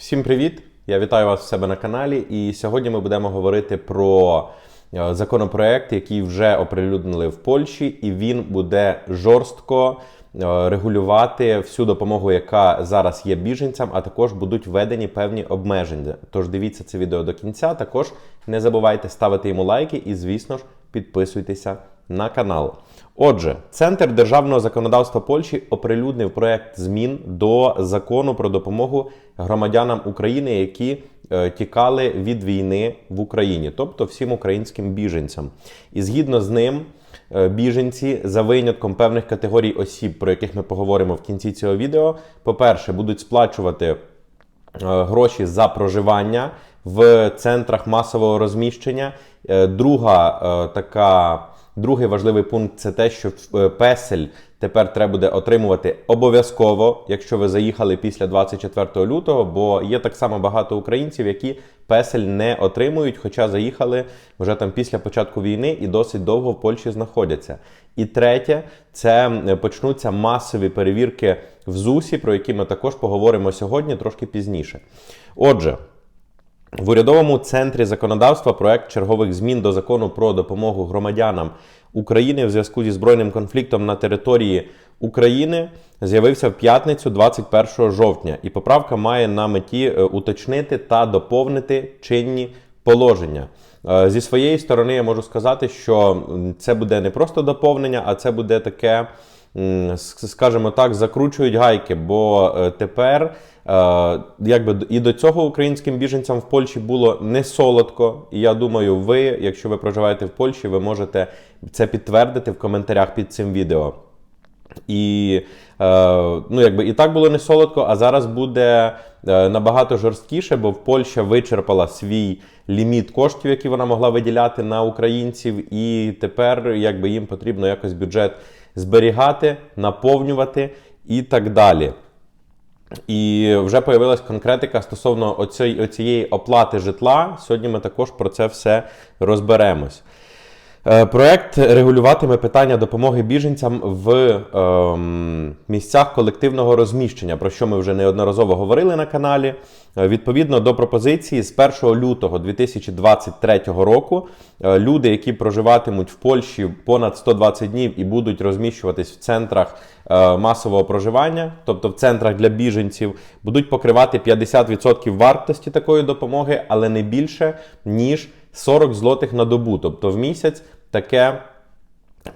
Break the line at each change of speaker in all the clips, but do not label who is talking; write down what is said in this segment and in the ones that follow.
Всім привіт! Я вітаю вас у себе на каналі. І сьогодні ми будемо говорити про е, законопроект, який вже оприлюднили в Польщі, і він буде жорстко е, регулювати всю допомогу, яка зараз є біженцям, а також будуть введені певні обмеження. Тож дивіться це відео до кінця. Також не забувайте ставити йому лайки і, звісно ж, підписуйтеся на канал. Отже, Центр державного законодавства Польщі оприлюднив проект змін до закону про допомогу громадянам України, які е, тікали від війни в Україні, тобто всім українським біженцям. І згідно з ним, е, біженці за винятком певних категорій осіб, про яких ми поговоримо в кінці цього відео, по-перше, будуть сплачувати е, гроші за проживання в центрах масового розміщення. Е, Друга е, така. Другий важливий пункт це те, що е, песель тепер треба буде отримувати обов'язково, якщо ви заїхали після 24 лютого, бо є так само багато українців, які песель не отримують, хоча заїхали вже там після початку війни і досить довго в Польщі знаходяться. І третє, це почнуться масові перевірки в ЗУСі, про які ми також поговоримо сьогодні трошки пізніше. Отже. В урядовому центрі законодавства проект чергових змін до закону про допомогу громадянам України в зв'язку зі збройним конфліктом на території України з'явився в п'ятницю, 21 жовтня, і поправка має на меті е, уточнити та доповнити чинні положення. Е, Зі своєї сторони я можу сказати, що це буде не просто доповнення, а це буде таке скажімо так, закручують гайки, бо е, тепер. Е, Якби і до цього українським біженцям в Польщі було не солодко. І я думаю, ви, якщо ви проживаєте в Польщі, ви можете це підтвердити в коментарях під цим відео. І е, ну, якби і так було не солодко, а зараз буде е, набагато жорсткіше, бо Польща вичерпала свій ліміт коштів, які вона могла виділяти на українців, і тепер якби їм потрібно якось бюджет зберігати, наповнювати і так далі. І вже появилась конкретика стосовно оцієї оплати житла. Сьогодні ми також про це все розберемось. Е, Проект регулюватиме питання допомоги біженцям в ем, місцях колективного розміщення, про що ми вже неодноразово говорили на каналі. Е, Відповідно до пропозиції, з 1 лютого 2023 року е, люди, які проживатимуть в Польщі понад 120 днів і будуть розміщуватись в центрах е, масового проживання, тобто в центрах для біженців, будуть покривати 50% вартості такої допомоги, але не більше ніж 40 злотих на добу. Тобто в місяць таке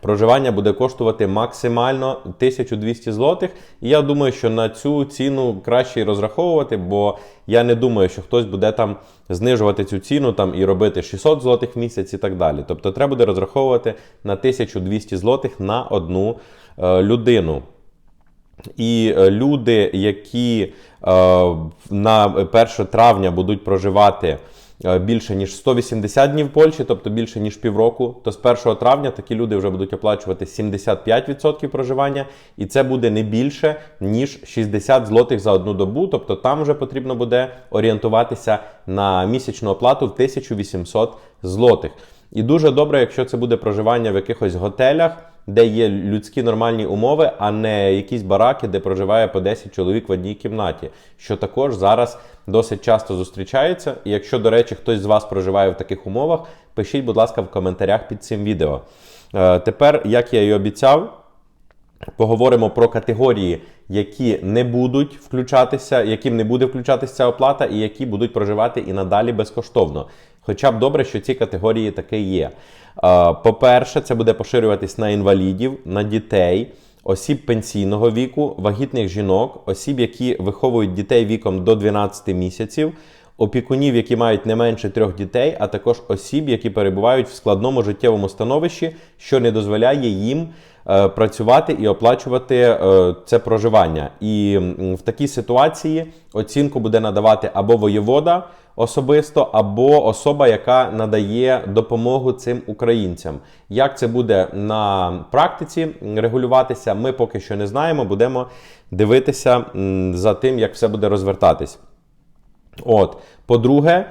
проживання буде коштувати максимально 1200 злотих. І я думаю, що на цю ціну краще розраховувати, бо я не думаю, що хтось буде там знижувати цю ціну там і робити 600 злотих в місяць і так далі. Тобто треба буде розраховувати на 1200 злотих на одну е, людину. І е, люди, які е, на 1 травня будуть проживати більше ніж 180 днів в Польщі, тобто більше ніж півроку, то з 1 травня такі люди вже будуть оплачувати 75% проживання, і це буде не більше ніж 60 злотих за одну добу. Тобто там вже потрібно буде орієнтуватися на місячну оплату в 1800 злотих. І дуже добре, якщо це буде проживання в якихось готелях, де є людські нормальні умови, а не якісь бараки, де проживає по 10 чоловік в одній кімнаті, що також зараз досить часто зустрічається. І якщо, до речі, хтось з вас проживає в таких умовах, пишіть, будь ласка, в коментарях під цим відео. Е, Тепер, як я і обіцяв, Поговоримо про категорії, які не будуть включатися, яким не буде включатися ця оплата, і які будуть проживати і надалі безкоштовно. Хоча б добре, що ці категорії таки є. Е, По-перше, це буде поширюватись на інвалідів, на дітей, осіб пенсійного віку, вагітних жінок, осіб, які виховують дітей віком до 12 місяців. Опікунів, які мають не менше трьох дітей, а також осіб, які перебувають в складному життєвому становищі, що не дозволяє їм працювати і оплачувати е, це проживання. І в такій ситуації оцінку буде надавати або воєвода особисто, або особа, яка надає допомогу цим українцям. Як це буде на практиці регулюватися, ми поки що не знаємо. Будемо дивитися за тим, як все буде розвертатись. От, по-друге, е,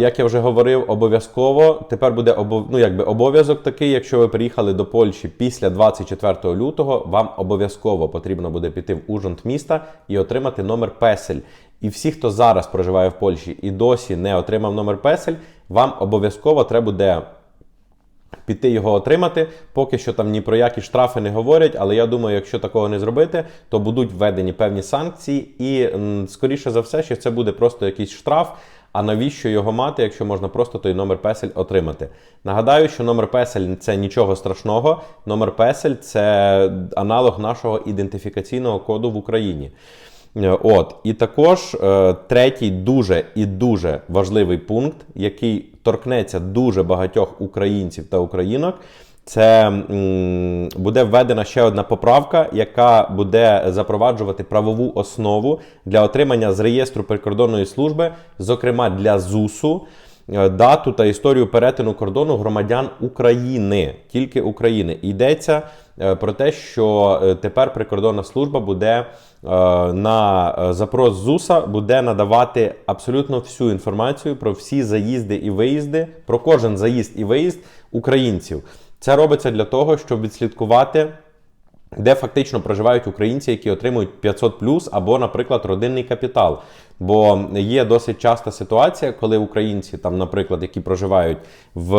як я вже говорив, обов'язково тепер буде ну, якби обов'язок такий, якщо ви приїхали до Польщі після 24 лютого, вам обов'язково потрібно буде піти в Ужонт міста і отримати номер песель. І всі, хто зараз проживає в Польщі і досі не отримав номер песель, вам обов'язково треба буде піти його отримати. Поки що там ні про які штрафи не говорять, але я думаю, якщо такого не зробити, то будуть введені певні санкції, і скоріше за все, що це буде просто якийсь штраф. А навіщо його мати, якщо можна просто той номер песель отримати? Нагадаю, що номер песель це нічого страшного. Номер песель це аналог нашого ідентифікаційного коду в Україні. Е, От і також е, третій дуже і дуже важливий пункт, який торкнеться дуже багатьох українців та українок. Це буде введена ще одна поправка, яка буде запроваджувати правову основу для отримання з реєстру прикордонної служби, зокрема для ЗУСу, е, дату та історію перетину кордону громадян України, тільки України. Йдеться е, про те, що е, тепер прикордонна служба буде на запрос ЗУСа буде надавати абсолютно всю інформацію про всі заїзди і виїзди, про кожен заїзд і виїзд українців. Це робиться для того, щоб відслідкувати. Де фактично проживають українці, які отримують 500 або, наприклад, родинний капітал. Бо є досить часта ситуація, коли українці, там, наприклад, які проживають в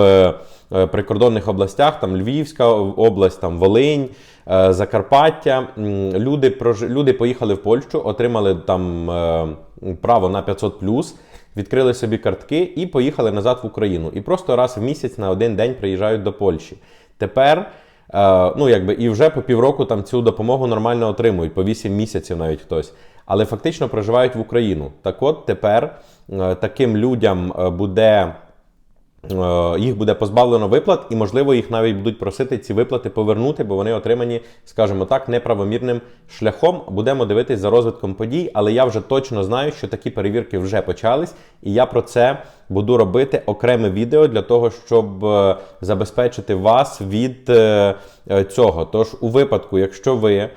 е, прикордонних областях, там Львівська область, там Волинь, е, Закарпаття, люди, люди поїхали в Польщу, отримали там е, право на 500 відкрили собі картки і поїхали назад в Україну. І просто раз в місяць на один день приїжджають до Польщі. Тепер. Е, ну, якби і вже по півроку там цю допомогу нормально отримують, по 8 місяців навіть хтось. Але фактично проживають в Україну. Так от тепер е, таким людям е, буде. Е, Їх буде позбавлено виплат, і, можливо, їх навіть будуть просити ці виплати повернути, бо вони отримані, скажімо так, неправомірним шляхом. Будемо дивитись за розвитком подій, але я вже точно знаю, що такі перевірки вже почались, і я про це буду робити окреме відео для того, щоб е, забезпечити вас від е, цього. Тож, у випадку, якщо ви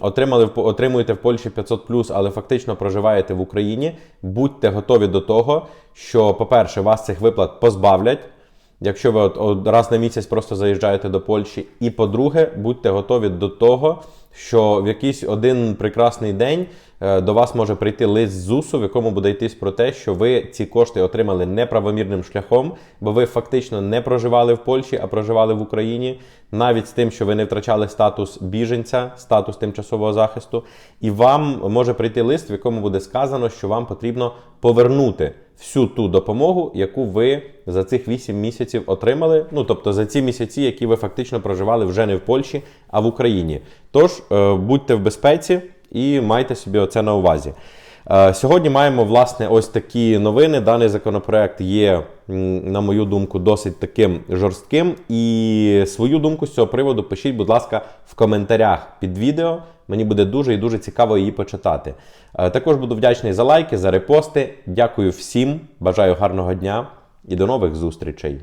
отримали отримуєте в Польщі 500 але фактично проживаєте в Україні, будьте готові до того, що, по-перше, вас цих виплат позбавлять. Якщо ви от, от раз на місяць просто заїжджаєте до Польщі, і по-друге, будьте готові до того, що в якийсь один прекрасний день до вас може прийти лист з ЗУСу, в якому буде йтись про те, що ви ці кошти отримали неправомірним шляхом, бо ви фактично не проживали в Польщі, а проживали в Україні, навіть з тим, що ви не втрачали статус біженця, статус тимчасового захисту, і вам може прийти лист, в якому буде сказано, що вам потрібно повернути всю ту допомогу, яку ви за цих 8 місяців отримали. Ну тобто за ці місяці, які ви фактично проживали вже не в Польщі, а в Україні. Тож е, будьте в безпеці і майте собі оце на увазі. Е, Сьогодні маємо власне ось такі новини. Даний законопроект є, на мою думку, досить таким жорстким. І свою думку з цього приводу пишіть, будь ласка, в коментарях під відео. Мені буде дуже і дуже цікаво її почитати. Е, Також буду вдячний за лайки, за репости. Дякую всім, бажаю гарного дня і до нових зустрічей.